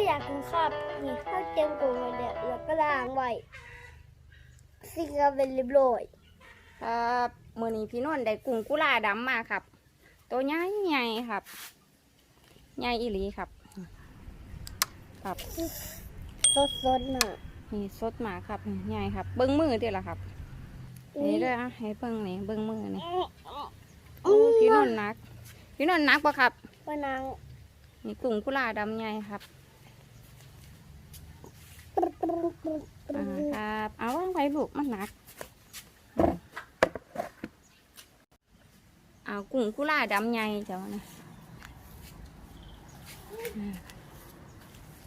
ไม่อยากกินข้าวนี่ข้าวเจียมกุ้งไว้เดี๋ยวแล้วก็ล้างไว้สิ่งก็เป็นเรียบร้อยครับมื้อนี้พี่นนท์ได้กุ้งกุลาดำมาครับ ตัวใหญ่ใหญ่ครับใหญ่อีหลีครับ ครับสดสดๆน่ะนี่สดมากครับนี่ใหญ่ครับ เบิ้งมือเดียวละครับนี่เด้ออะให้เบิ้งนี่เบิ้งมือนี่โอ้พี่นนท์นัก พี่นนท์นักปะครับว่านางนี่กุ้งกุลาดำใหญ่ครับ ปรึ๊ดปรึ๊ดปรึ๊ดปรึ๊ อ่า ด ครับเอาวางไว้ลูกมันหนัก เอากุ้งกุลาดำใหญ่เจ้านะ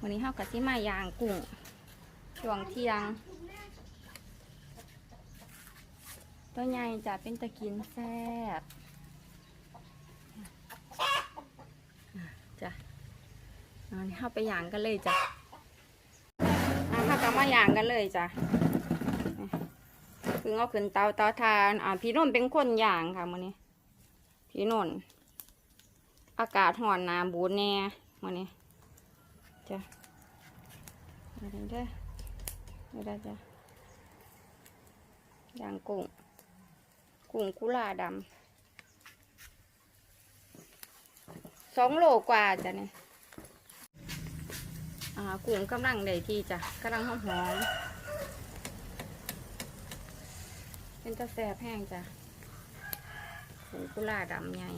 วันนี้เฮากะสิมาย่างกุ้งช่วงเที่ยง ตัวใหญ่จะเป็นตะกินแซ่บจ้ะเอานี่เฮาไปย่างกันเลยจ้ะ อะถ้าก็มาย่างกันเลยจ้ะเพิ่งเอาขึ้นเตาเตาทาน อ่า พี่นนท์เป็นคนย่างค่ะมื้อนี้ พี่นนท์อากาศห่อนหนาบูดแน่มื้อนี้จ้ะเอาด้อเด้อเอาด้จ้ะย่างกุ้ง กุ้งกุลาดำสองโลกว่าจ้ะเนี่ย กุ้งกำลังได้ที่จ้ะกำลังหอมหอมเป็นตะแสบแห้งจ้ะกุ้งกุลาดำใหญ่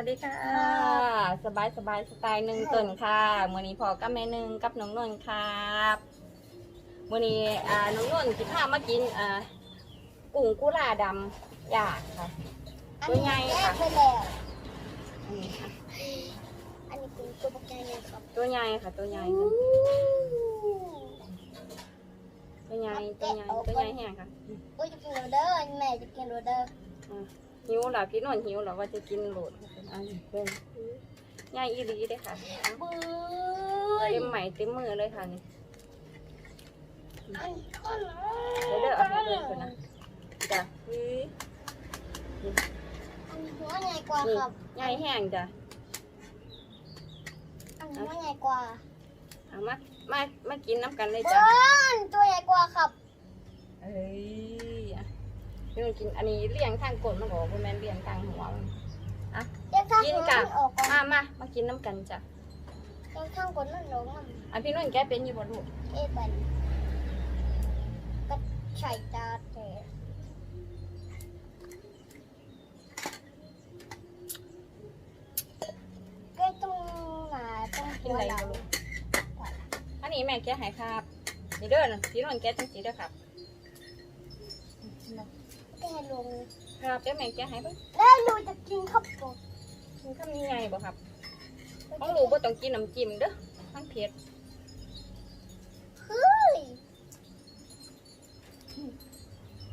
วัสดีค่ะ สบายสบายสไตล์หนึ่งต้นค่ะมื่อนี้พอกับแม่หนึ่งกับน้องนนท์ครับมื่อนี้อ่าน้องนนท์สิพามากินอ่ากุ้งกุลาดำย่างค่ะตัวใหญ่ค่ะอันนี้แยกไปแล้วอันนี้ค่ะอันนี้คือตัวปักใหญ่เนี่ยครับตัวใหญ่ค่ะตัวใหญ่อู้ตัวใหญ่ตัวใหญ่ตัวใหญ่แห้งค่ะอุ้ยจะกินโรเดอร์แม่จะกินโรเดอร์อ่าหิวเหรอพี่นนท์หิวเหรอว่าจะกินโหลด อันนี้เป็นใหญ่อีหลีเด้อค่ะอะบื้เต็มใหม่เต็มมือเลยค่ะนี่อันอันเดี๋ยวเด้อเอาให้เบิ่งก่อนนะจ้ะอื้ออันนี้หัวใหญ่กว่านี่ครับใหญ่แห้งจ้ะอันนี้หัวใหญ่กว่าเอามามามากินน้ำกันเลยเบิ้จ้ะลตัวใหญ่กว่าครับเอ้ยอะพี่มันกินอันนี้เลี้ยงทางกลมันบอกว่าแม่นเลี้ยงทางหัวมันเดี๋ยวข้าง กินหัวกะมันออกก่อนมามามากินน้ำกันจ้ะเดี๋ยวข้างบนนั่นลงน้ำอันพี่นุ่นแกเป็นอยู่บนลูกเอ๊ะบันก็ใช่ตาแต่ก็ต้องมาต้องกิตันวอะไรเราอยู่ลูกอันนี้แม่แกให้ครับนี่เด้อนะพี่นุ่นแกจังสีเด้อครับแก้ลงครับเดี๋ยวแม่แกให้เบิ่งแล้วลูกจะกินข้าวโพด กินคำยังไงบ่ครับของลูกบ่ต้องกินน้ำจิ้มเด้อมันเผ็ดเฮ้ย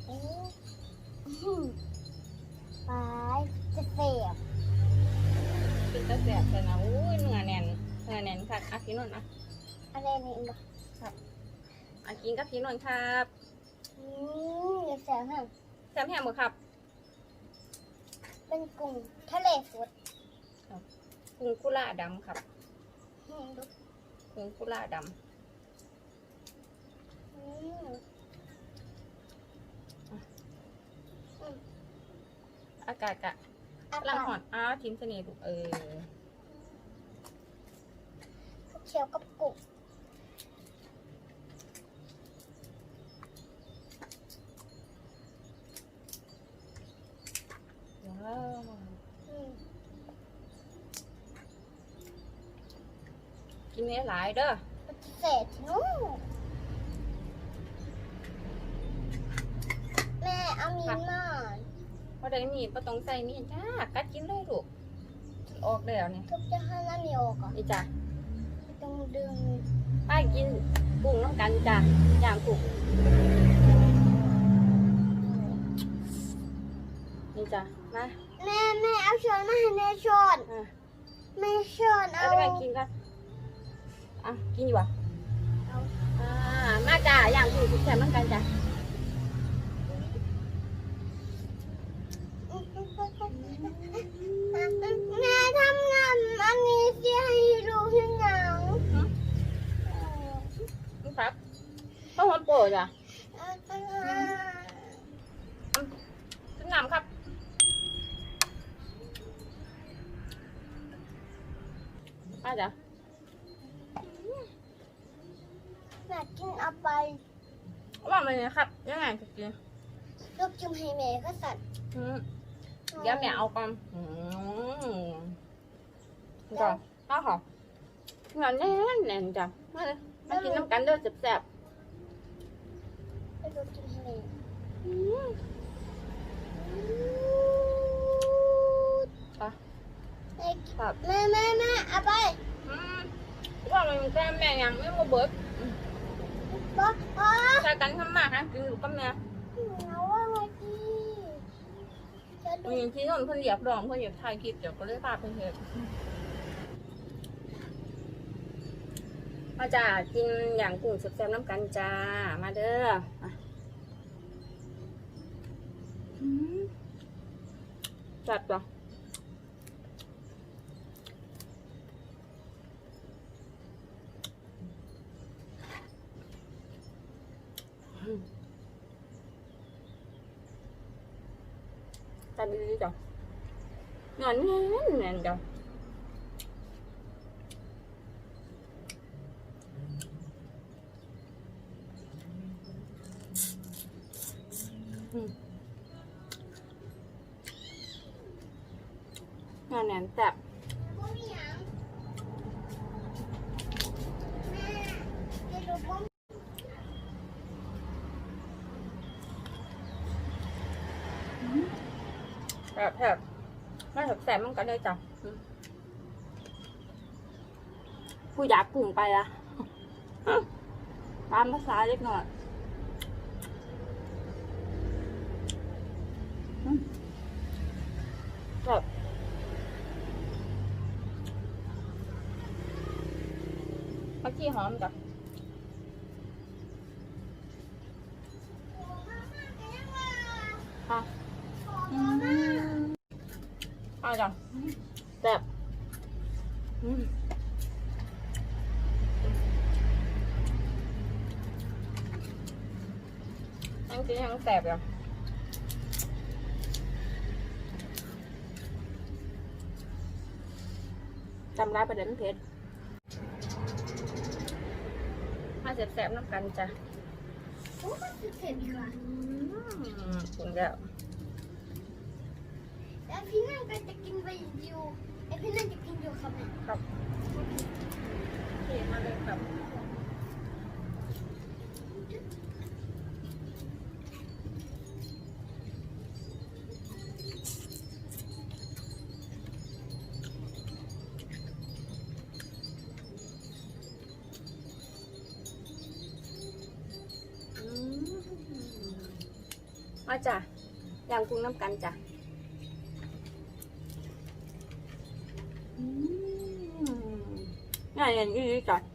โอ้ไปจะเสียบเป็นตะแสบใช่นะอุ้ยเนื้อแน่นเนื้อแน่นค่ะอะพี่นุ่นอะอะไรนี่บ้างอะกินกับพี่นุ่นครับอืมอย่าเสียบฮะแซมแฮมบ่ครับ เป็นกุ้งทะเลสด กุ้งกุลาดำครับอืมดูกุ้งกุลาดอืมำอากาศกะอาลังกาหอศนอ้าวทิมเสน่ห์ลูกเออเชียวกับกุ้งว้าว อืม กินเนื้อหลายเด้อปฏิเสธนู้แม่เอามีนมาพอได้มีดบ่ต้องใส่มีดจ้ากัดกินเลยลูกออกแล้วเนี่ยทุกจะให้น้ำมีออกอะนี่จ้ะต้องดึงไปกินกุ้งน้ำกันจ้ะย่างกุ้งนี่จ้ะมาแม่แม่เอาช้อนมาให้แม่ช้อนอะไม่ชอนเอาเอาได้ไปกินกัน อะกินอยู่วะเอาอ่ามาจ้าอย่างถูกสุดแสบเหมือนกันจ้ะแม่ทำงานอันนี้สิให้ดูที่หนังนี่ครับข้าวหอมโปรดจ้ะขึ้นน้ำครับมาจ้ะ อยากกินเอาไปว่ามันนะครับ ยังไงจะกินลูกจิ้มให้แม่ก็สัตว์อืมเดี๋ยวแม่เอาก่อนอืมก่อนข้าวหอมงานแน่นแน่นจ้ะมาเลยมากินน้ำกันเด้อแซ่บให้ลูกจิ้มให้แม่ๆอืมอะแม่ครับแม่แม่แม่เอาไปอืมว่ามันแก้แม่ยังไม่มาเบิด บอกอ๋อใช้กันทำมากนะกินอยู่กับแม่เอาว่าไงดีจะดูมีที่นนเพิ่นเรียกร้องเพิ่นอยากถ่ายคลิปเดี๋ยวก็เลยพาเพิ่นเฮ็ดมาจ้ากินอย่างกุ้งแซ่บๆน้ำกันจ้า มาเด้ออะอืมจัดป่ะอืมจัดดีๆจ้ะ งานแน่นแน่นจ้ะอืมงานแน่นแบบ่มีหยังแม่บแบบแบบ ไม่แบบแซ่บมันกันเลยจ้ะอืมผู้อยากกลุ่มไปละตามภาษาเล็กหน่อยอืมแบบผักชีหอมจ้ะค่ะอืม เอาจ้ะแซ่บอืมยังกินยังแซ่บอยู่จำได้ประเด็นเพชรมาแซ่บๆน้ำกันจ้ะโอ้มันสิเผ็ดค่ะอืมคุณแล้วแล้ว พี่นั่นก็จะกินไปอยู่ไอพี่นั่นจะกินอยู่ครับแม่ครับโอเคมาเลยครับอืมมาจ้ะย่างกุ้งน้ำกันจ้ะ ง่ายอย่างนี้จ้ะอะ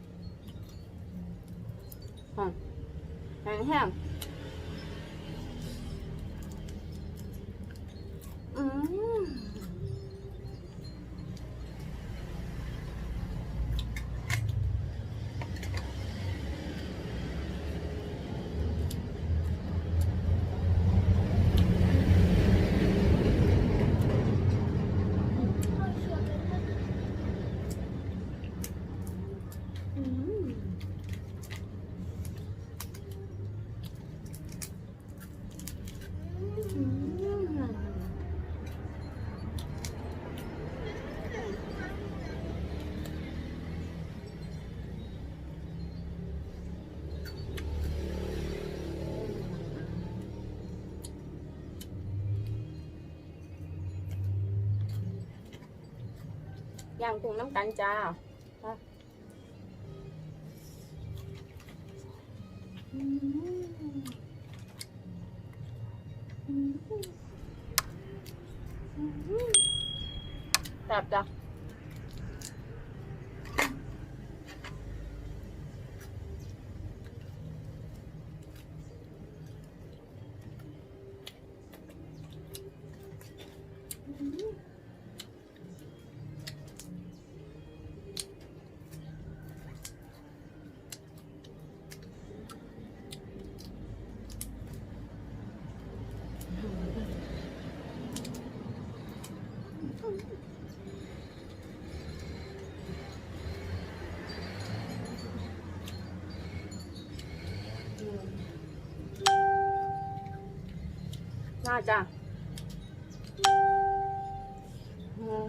ย่างกุ้งน้ำกันจ้าอืมอืมอืมแบบจ้ะ น่าจะอืม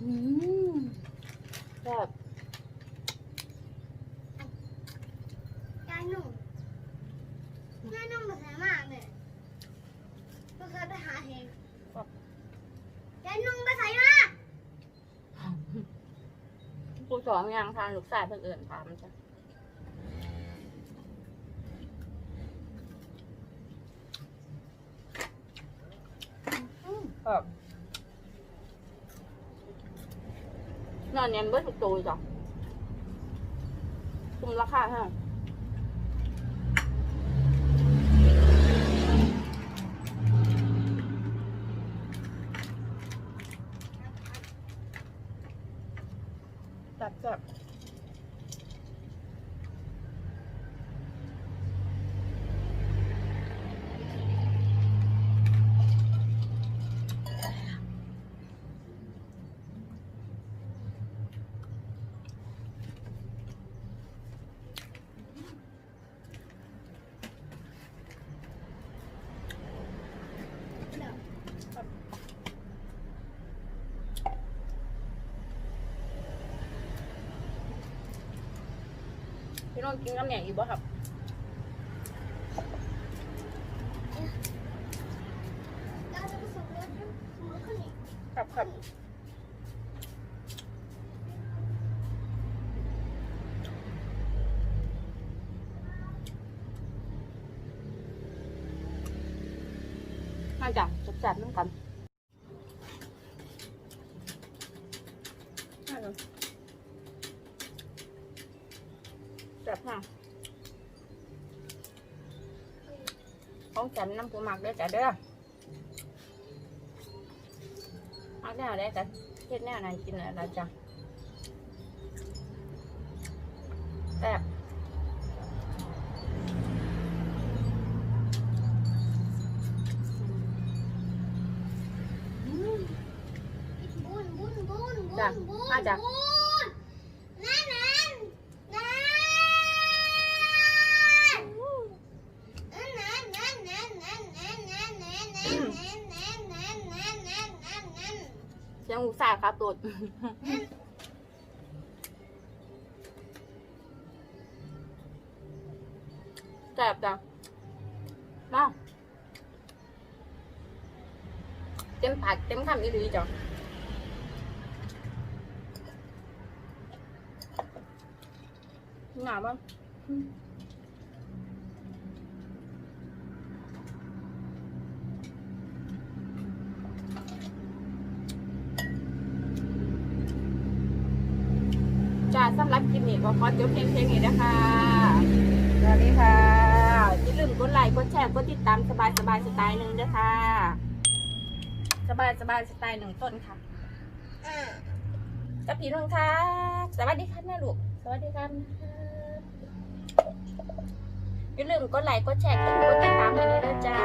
อืมแบบ ยายหนุ่มยายหนุ่มมาแสมากเนี่ยก็เคยไปหาเห็นยายหนุ่มไปใส่มา ครูสอนยังทานลูกชายเพื่อนเอื่นถามจ้ะแบบนอนเนียนเบิดทุกตัวจ้ะคุ้มราคาฮะ that's up. พี่น้องกินกับเนี่ยอีกบ่ครับครับครับมาจากจัดจับน้ำกัน ha con chảnh năm của mặt đấy cả đứa. Ăn nào đây cả cái nào này chị này là dạ, chả đẹp. Dạ, à, dạ. แซ่บจ้ะมาเต็มปากเต็มคำอีหลีจ้ะหนาบ้าง สำหรับคลิปนี้ก็ขอจบเพียงเพียงนี้นะคะสวัสดีค่ะอย่าลืมกดไลค์กดแชร์กดติดตามสบายสบายสไตล์หนึ่งด้วยค่ะ สบายสบายสไตล์หนึ่งต้นค่ะอ่ากับพี่น้องค่ะ สวัสดีค่ะแม่ลูก สวัสดีค่ะอย่าลืมกดไลค์กดแชร์กดติดตามให้ด้วยนะจ้า